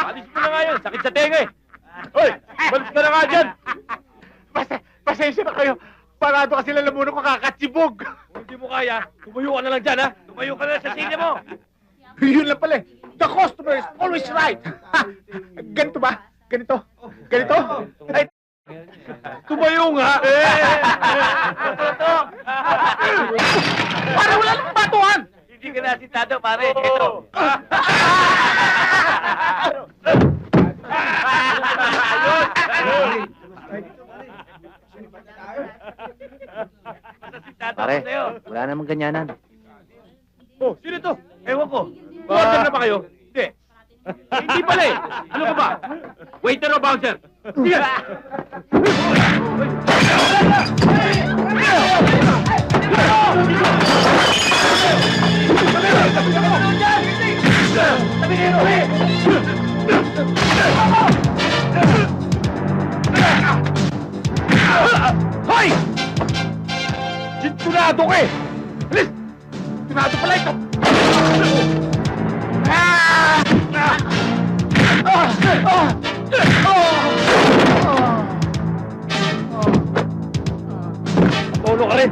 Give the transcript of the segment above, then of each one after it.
Alis mo na nga yun. Sakit sa tenga eh. Hoy, balis ka na nga dyan. Pas pasensya na kayo. Parado kasi lang muna ko kakatsibog. Kung hindi mo kaya, tumayo ka na lang dyan ha. Tumayo ka na lang sa sine mo. Yun lang pala eh. The customer is always right. Ganito ba? Ganito? Ganito? Ay, Tumayo nga. para wala nang batuhan! Hindi ka na asitado, pare. Ito. Pare, wala namang ganyanan. Oh, sino to? Ewan ko. Order na ba kayo? Hindi. Eh, Hindi pala eh. Ano ka ba? Waiter o bouncer? Sige. Sintunado ka eh! Alis! Sintunado pala ito! Ah! Ah! Ah! Ah! Tolo ka rin.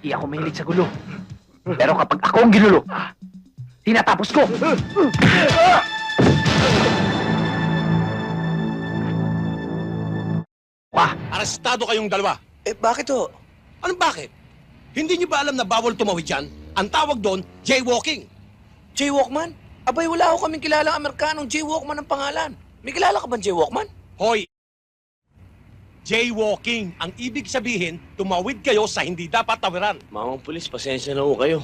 Di ako mahilig sa gulo. Pero kapag ako ang ginulo, tinatapos ko. Wah, Arestado kayong dalawa. Eh, bakit ho? Anong bakit? Hindi niyo ba alam na bawal tumawid yan? Ang tawag doon, jaywalking. Jaywalkman? Abay, wala ho kaming kilalang Amerikanong Jaywalkman ang pangalan. May kilala ka bang Jaywalkman? Hoy! Jaywalking. Ang ibig sabihin, tumawid kayo sa hindi dapat tawiran. Mamang pulis, pasensya na ho kayo.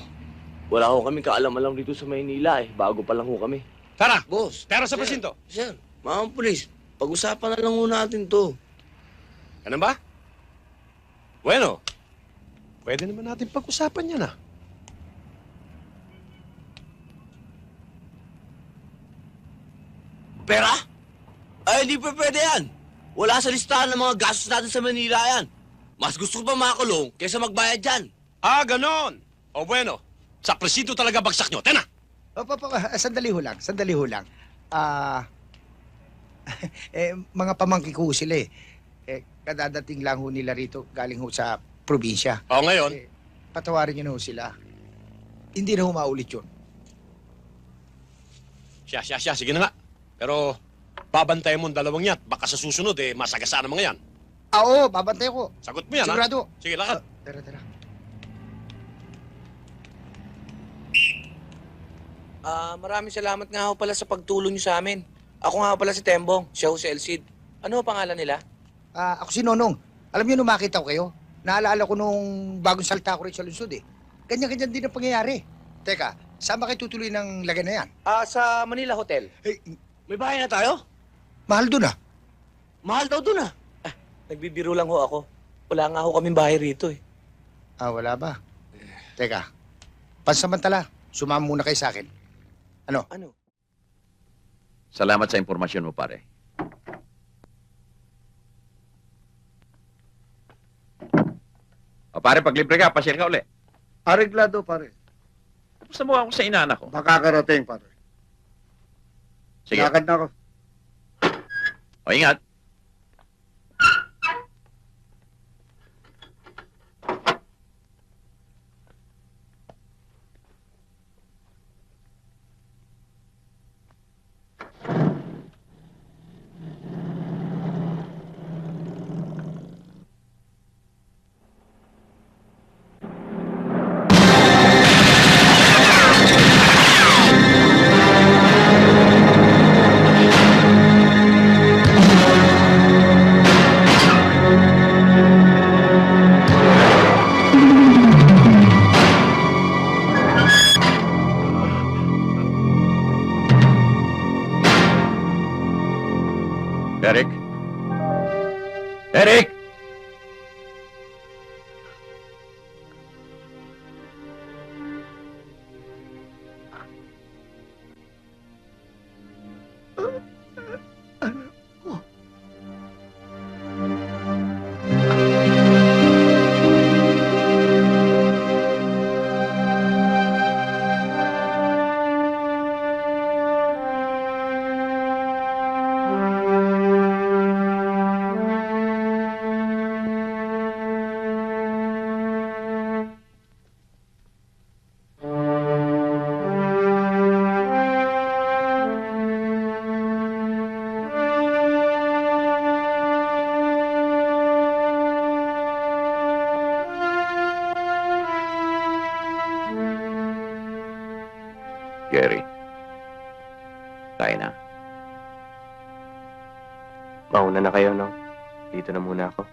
Wala ho kami kaalam-alam dito sa Maynila eh. Bago pa lang ho kami. Tara, Boss. tara sa presinto. Sir, mamang pulis, pag-usapan na lang ho natin to. Ganun ba? Bueno, pwede naman natin pag-usapan yan ah. Pera? Ay, hindi pa pwede yan. Wala sa listahan ng mga gastos natin sa Manila yan. Mas gusto ko pa makulong kaysa magbayad dyan. Ah, ganon. O bueno, sa presinto talaga bagsak nyo. Tena! Opo, opo, ah, sandali ho lang, sandali ho lang. Ah, eh, mga pamangkin ko ho sila eh. eh. Kadadating lang ho nila rito, galing ho sa probinsya. O ngayon, Eh, patawarin niyo na ho sila. Hindi na ho maulit yun. siya, siya, siya, sige na nga. Pero, babantayan mo ang dalawang yan. Baka sa susunod, eh, masagasaan ang mga yan. Ah, oo, babantay ko. Sagot mo yan, ha? Sigurado. Sige, lakad. Ah, tara, tara. Ah, maraming salamat nga ho pala sa pagtulong niyo sa amin. Ako nga ho pala si Tembong, siya ho si Elsid. Ano ho pangalan nila? Ah, ako si Nonong. Alam niyo, nung makita ko kayo, naalala ko nung bagong salta ko rin sa lungsod eh. Ganyan-ganyan din ang pangyayari. Teka, saan ba kayo tutuloy ng lagay na yan? Ah, sa Manila Hotel. Eh, May bahay na tayo? Mahal dun ah. Mahal daw dun ah. Nagbibiro lang ho ako. Wala nga ho kaming bahay rito eh. Ah, wala ba? Teka, pansamantala, sumama muna kayo sa akin. Ano? Ano? Salamat sa impormasyon mo, pare. O pare, pag libre ka, pasyal ka uli. Areglado, pare. Tapos na mukha ko sa inaanak ko. Makakarating, pare. Sige. Lakad na ako. O, ingat. Eric, Gary. Tayo na. Mauna na kayo, no? Dito na muna ako.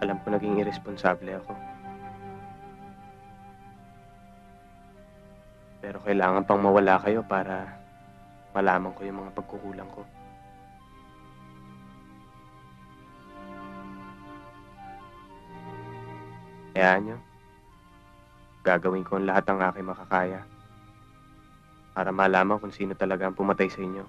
Alam ko naging irresponsable ako. Kailangan pang mawala kayo para malaman ko yung mga pagkukulang ko. Hayaan nyo. Gagawin ko ang lahat ng aking makakaya para malaman kung sino talaga ang pumatay sa inyo.